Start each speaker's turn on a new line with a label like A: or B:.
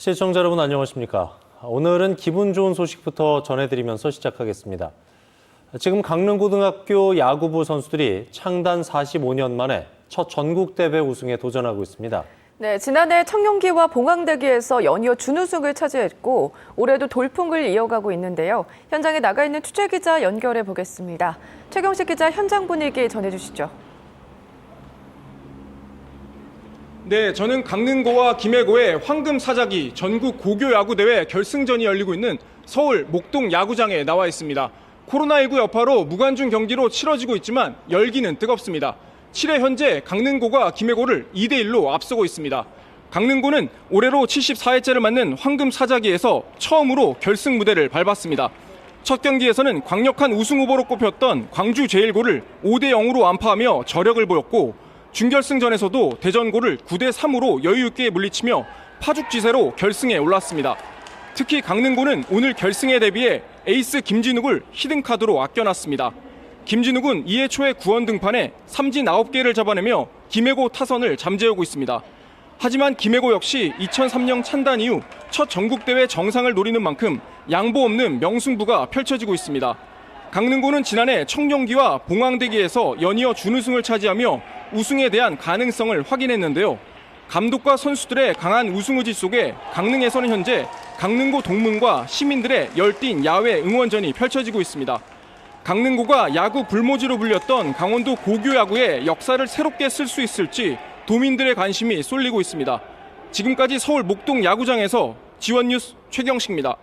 A: 시청자 여러분 안녕하십니까? 오늘은 기분 좋은 소식부터 전해드리면서 시작하겠습니다. 지금 강릉고등학교 야구부 선수들이 창단 45년 만에 첫 전국 대회 우승에 도전하고 있습니다.
B: 네, 지난해 청룡기와 봉황대기에서 연이어 준우승을 차지했고 올해도 돌풍을 이어가고 있는데요. 현장에 나가 있는 취재 기자 연결해 보겠습니다. 최경식 기자 현장 분위기 전해 주시죠.
C: 네, 저는 강릉고와 김해고의 황금 사자기 전국 고교 야구 대회 결승전이 열리고 있는 서울 목동 야구장에 나와 있습니다. 코로나19 여파로 무관중 경기로 치러지고 있지만 열기는 뜨겁습니다. 7회 현재 강릉고가 김해고를 2대 1로 앞서고 있습니다. 강릉고는 올해로 74회째를 맞는 황금 사자기에서 처음으로 결승 무대를 밟았습니다. 첫 경기에서는 강력한 우승 후보로 꼽혔던 광주 제일고를 5대 0으로 안파하며 저력을 보였고 준결승전에서도 대전고를 9대 3으로 여유 있게 물리치며 파죽지세로 결승에 올랐습니다. 특히 강릉고는 오늘 결승에 대비해 에이스 김진욱을 히든카드로 아껴놨습니다. 김진욱은 이해 초에 구원 등판에 삼진 9개를 잡아내며 김해고 타선을 잠재우고 있습니다. 하지만 김해고 역시 2003년 찬단 이후 첫 전국대회 정상을 노리는 만큼 양보 없는 명승부가 펼쳐지고 있습니다. 강릉고는 지난해 청룡기와 봉황대기에서 연이어 준우승을 차지하며 우승에 대한 가능성을 확인했는데요. 감독과 선수들의 강한 우승 의지 속에 강릉에서는 현재 강릉고 동문과 시민들의 열띤 야외 응원전이 펼쳐지고 있습니다. 강릉고가 야구 불모지로 불렸던 강원도 고교 야구의 역사를 새롭게 쓸 수 있을지 도민들의 관심이 쏠리고 있습니다. 지금까지 서울 목동 야구장에서 지원 뉴스 최경식입니다.